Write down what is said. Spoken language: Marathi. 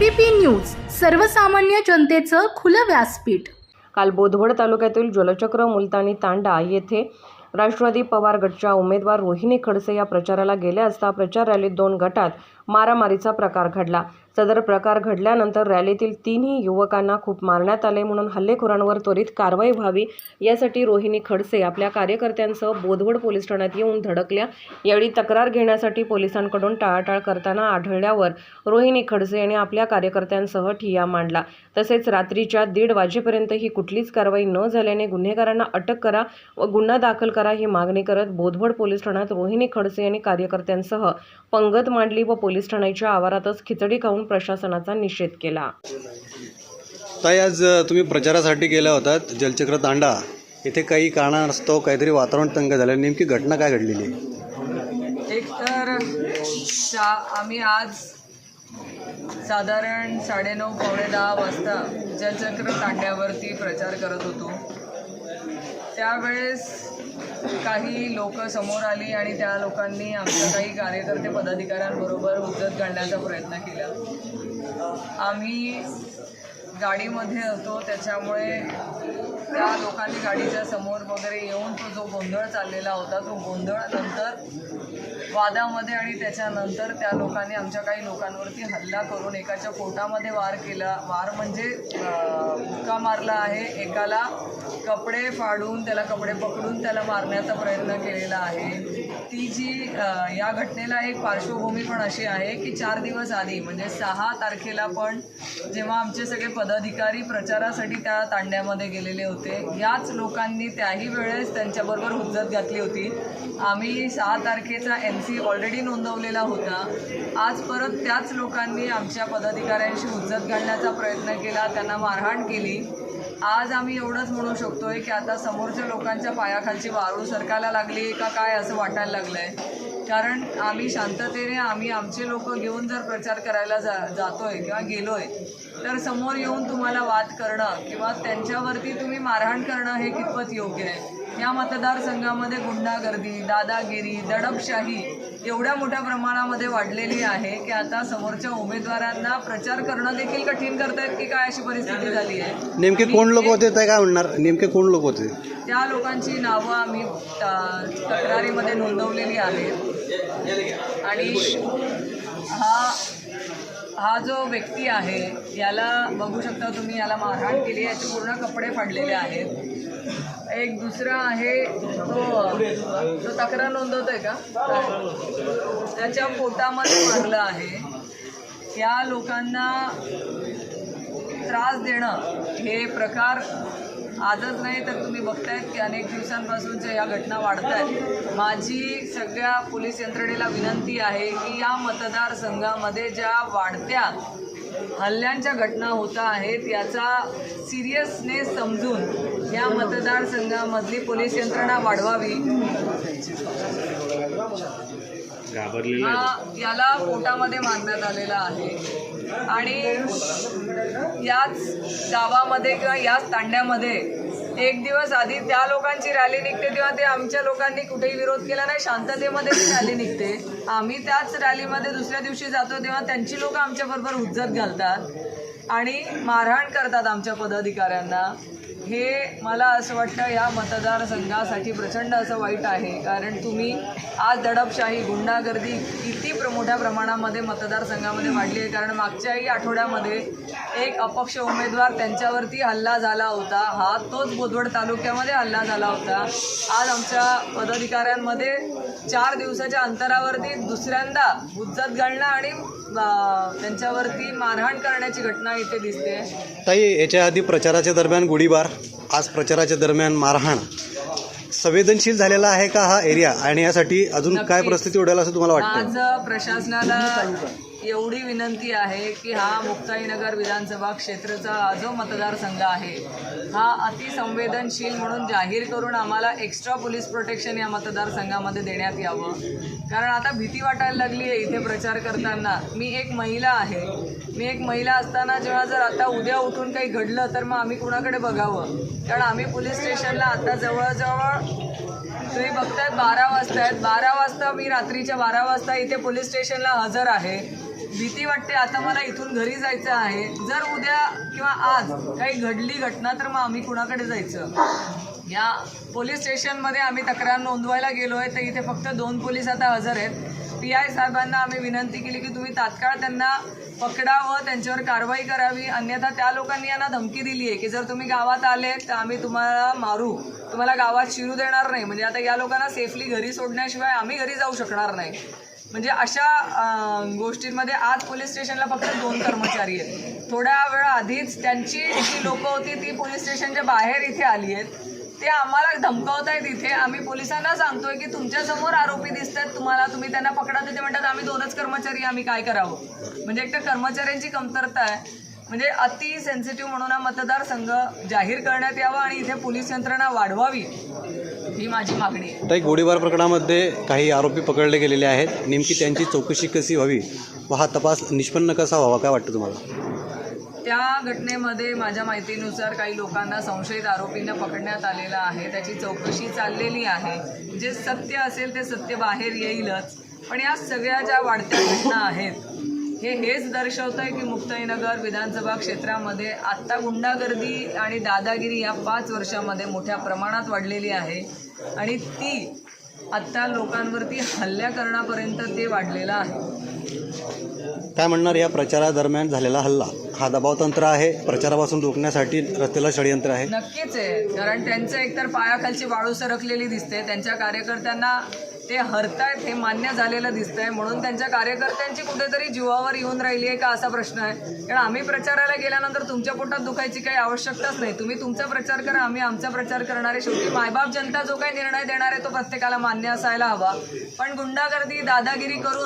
एबीपी न्यूज सर्वसामान्य जनतेचं खुलं व्यासपीठ. काल बोधवड तालुक्यातील जलचक्र मुलतानी तांडा येथे राष्ट्रवादी पवार गटच्या उमेदवार रोहिणी खडसे या प्रचाराला गेल्या असता प्रचार रॅलीत दोन गटात मारामारीचा प्रकार घडला. सदर प्रकार घडल्यानंतर रॅलीतील तिन्ही युवकांना खूप मारण्यात आले म्हणून हल्लेखोरांवर त्वरित कारवाई व्हावी यासाठी रोहिणी खडसे आपल्या कार्यकर्त्यांसह बोधवड पोलीस ठाण्यात येऊन धडकल्या. यावेळी तक्रार घेण्यासाठी पोलिसांकडून टाळाटाळ करताना आढळल्यावर रोहिणी खडसे यांनी आपल्या कार्यकर्त्यांसह ठिया मांडला. तसेच रात्रीच्या दीड वाजेपर्यंत ही कुठलीच कारवाई न झाल्याने गुन्हेगारांना अटक करा व गुन्हा दाखल करा ही मागणी करत बोधवड पोलीस ठाण्यात रोहिणी खडसे यांनी कार्यकर्त्यांसह पंगत मांडली व पोलीस ठाण्याच्या आवारातच खिचडी खाऊन प्रशासनाचा निषेध केला. ताई आज तुम्ही प्रचारासाठी गेला होतात जलचक्र तांडा. इथे काही कारणास्तव काहीतरी वातावरण तंग झालं नेमकी घटना काय घडलेली? आहे? एक तर शा आम्ही आज साधारण साडेनऊ पावणे दहा वाजता जलचक्र तांड्यावरती प्रचार करत होतो. त्यावेळेस काही लोक समोर आली आणि त्या लोकांनी आमच्या काही कार्यकर्ते पदाधिकाऱ्यांबरोबर उद्धत घालण्याचा प्रयत्न केला. आम्ही गाडीमध्ये होतो त्याच्यामुळे त्या लोकांनी गाडीच्या समोर वगैरे येऊन तो जो गोंधळ चाललेला होता तो गोंधळ नंतर वादामध्ये आणि त्याच्यानंतर त्या लोकांनी आमच्या काही लोकांवरती हल्ला करून एकाच्या पोटामध्ये वार केला. वार म्हणजे अं, मुक्का मारला आहे. एकाला कपडे फाडून त्याला कपडे पकडून त्याला मारण्याचा प्रयत्न केलेला आहे. ती जी या घटनेला एक पार्श्वभूमी पण अशी आहे की चार दिवस आधी म्हणजे सहा तारखेला पण जेव्हा आमचे सगळे पदाधिकारी प्रचारासाठी त्या तांड्यामध्ये गेलेले होते याच लोकांनी त्याही वेळेस त्यांच्याबरोबर हुज्जत घातली होती. आम्ही सहा तारखेचा एन सी ऑलरेडी नोंदवलेला होता. आज परत त्याच लोकांनी आमच्या पदाधिकाऱ्यांशी हुज्जत घालण्याचा प्रयत्न केला त्यांना मारहाण केली. आज आम्ही एवढंच म्हणू शकतोय की आता समोरच्या लोकांच्या पायाखालची वारू सरकायला लागली का काय असं वाटायला लागलं आहे कारण आम्ही शांततेने आम्ही आमचे लोक घेऊन जर प्रचार करायला जा जातोय किंवा गेलोय तर समोर येऊन तुम्हाला वाद करणं किंवा त्यांच्यावरती तुम्ही मारहाण करणं हे कितपत योग्य आहे? या मतदारसंघामध्ये गुंडागर्दी दादागिरी दडपशाही एवढ्या मोठ्या प्रमाणामध्ये वाढलेली आहे की आता समोरच्या उमेदवारांना प्रचार करणं देखील कठीण करतायत की काय अशी परिस्थिती झाली आहे. नेमके कोण लोक होते ते काय म्हणणार? नेमके कोण लोक होते? त्या लोकांची नावं आम्ही तक्रारीमध्ये नोंदवलेली आहेत. आणि हा हा जो व्यक्ती आहे याला बघू शकता तुम्ही याला मारहाण केली याचे पूर्ण कपडे फाडलेले आहेत. एक दुसरा आहे तो तो तक्रार नोंदवतोय का? त्याच्या पोटामध्ये मागलं आहे. या लोकांना त्रास देणं हे प्रकार आजच नाही तर तुम्ही बघतायत की अनेक दिवसांपासूनच्या या घटना वाढत आहेत माझी सगळ्या पोलीस यंत्रणेला विनंती आहे की या मतदारसंघामध्ये ज्या वाढत्या हल्ल्यांच्या घटना होत आहेत याचा सिरियसनेस समजून या मतदारसंघामधली पोलीस यंत्रणा वाढवावी. हा याला पोटामध्ये मारण्यात आलेला आहे. आणि याच गावामध्ये किंवा याच तांड्यामध्ये एक दिवस आधी त्या लोकांची रॅली निघते तेव्हा ते आमच्या लोकांनी कुठेही विरोध केला नाही शांततेमध्ये ती रॅली निघते. आम्ही त्याच रॅलीमध्ये दुसऱ्या दिवशी जातो तेव्हा त्यांची लोक आमच्याबरोबर हुज्जत घालतात आणि मारहाण करतात आमच्या पदाधिकाऱ्यांना. हे मला असं वाटतं या मतदारसंघासाठी प्रचंड असं वाईट आहे. कारण तुम्ही आज दडपशाही गुंडागर्दी किती प्र मोठ्या प्रमाणामध्ये मतदारसंघामध्ये वाढली आहे. कारण मागच्याही आठवड्यामध्ये एक अपक्ष उमेदवार त्यांच्यावरती हल्ला झाला होता. हा तोच बोदवड तालुक्यामध्ये हल्ला झाला होता. आज आमच्या पदाधिकाऱ्यांमध्ये चार दिवसाच्या अंतरावरती दुसऱ्यांदा गुज्जत घालणं आणि त्यांच्यावरती मारहाण करण्याची घटना इथे दिसते. ताई याच्या आधी प्रचाराच्या दरम्यान गोळीबार आज प्रचाराच्या दरम्यान मारहाण. संवेदनशील झालेला आहे का हा एरिया? आणि यासाठी अजून काय. परिस्थिती उडेल असं तुम्हाला वाटतं? आज प्रशासनाला एवढी विनंती आहे की हा मुक्ताईनगर विधानसभा क्षेत्रचा जो मतदारसंघ आहे हा अतिसंवेदनशील म्हणून जाहीर करून आम्हाला एक्स्ट्रा पोलीस प्रोटेक्शन या मतदारसंघामध्ये देण्यात यावं. कारण आता भीती वाटायला लागली आहे इथे प्रचार करताना. मी एक महिला आहे. मी एक महिला असताना जेव्हा जर आता उद्या उठून काही घडलं तर मग आम्ही कुणाकडे बघावं? कारण आम्ही पोलीस स्टेशनला आता जवळजवळ तुम्ही बघताय बारा वाजता आहेत बारा वाजता मी रात्रीच्या बारा वाजता इथे पोलीस स्टेशनला हजर आहे. भीती वाटते आता मला इथून घरी जायचं आहे. जर उद्या किंवा आज काही घडली घटना तर मग आम्ही कुणाकडे जायचं? या पोलीस स्टेशनमध्ये आम्ही तक्रार नोंदवायला गेलो आहे तर इथे फक्त दोन पोलीस आता हजर आहेत. पी आय साहेबांना आम्ही विनंती केली की तुम्ही तात्काळ त्यांना पकडावं त्यांच्यावर कारवाई करावी. अन्यथा त्या लोकांनी यांना धमकी दिली आहे की जर तुम्ही गावात आले तर आम्ही तुम्हाला मारू. तुम्हाला गावात शिरू देणार नाही. म्हणजे आता या लोकांना सेफली घरी सोडण्याशिवाय आम्ही घरी जाऊ शकणार नाही. म्हणजे अशा गोष्टींमध्ये आज पोलीस स्टेशनला फक्त दोन कर्मचारी आहेत. थोड्या वेळ आधीच त्यांची जी लोकं होती ती पोलीस स्टेशनच्या बाहेर इथे आली आहेत. ते आम्हाला धमकावत आहेत इथे आम्ही पोलिसांना सांगतोय की तुमच्यासमोर आरोपी दिसत आहेत तुम्हाला तुम्ही त्यांना पकडा. ते म्हणतात आम्ही दोनच कर्मचारी आम्ही काय करावं? म्हणजे एक तर कर्मचाऱ्यांची कमतरता आहे. म्हणजे अति सेन्सिटिव्ह म्हणून हा मतदारसंघ जाहीर करण्यात यावा आणि इथे पोलीस यंत्रणा वाढवावी ही माझी मागणी आहे. ताई गोळीबार प्रकरणामध्ये काही आरोपी पकडले गेलेले आहेत. नेमकी त्यांची चौकशी कशी व्हावी? व हा तपास निष्पन्न कसा व्हावा? काय वाटतं तुम्हाला? त्या घटनेमध्ये माझ्या माहितीनुसार काही लोकांना संशयित आरोपींना पकडण्यात आलेलं आहे. त्याची चौकशी चाललेली आहे. जे सत्य असेल ते सत्य बाहेर येईलच. पण या सगळ्या ज्या वाढत्या घटना आहेत हे हेच दर्शवतं आहे की मुक्ताईनगर विधानसभा क्षेत्रामध्ये आत्ता गुंडागर्दी आणि दादागिरी या पाच वर्षामध्ये मोठ्या प्रमाणात वाढलेली आहे. आणि ती आत्ता लोकांवरती हल्ल्या करण्यापर्यंत ते वाढलेलं आहे. काय म्हणणार या प्रचारादरम्यान झालेला हल्ला? हा दबावतंत्र आहे. प्रचारापासून रोखण्यासाठी रचलेलं षडयंत्र आहे. नक्कीच आहे. कारण त्यांचं एकतर पायाखालची वाळू सरकलेली दिसते. त्यांच्या कार्यकर्त्यांना ते हरतायत हे मान्य झालेलं दिसतंय. म्हणून त्यांच्या कार्यकर्त्यांची कुठेतरी जीवावर येऊन राहिली आहे का असा प्रश्न आहे. कारण आम्ही प्रचाराला गेल्यानंतर तुमच्या पोटात दुखायची काही आवश्यकताच नाही. तुम्ही तुमचा प्रचार करा आम्ही आमचा प्रचार करणारे शेवटी मायबाप जनता जो काही निर्णय देणार आहे तो प्रत्येकाला मान्य असायला हवा. पण गुंडागर्दी दादागिरी करून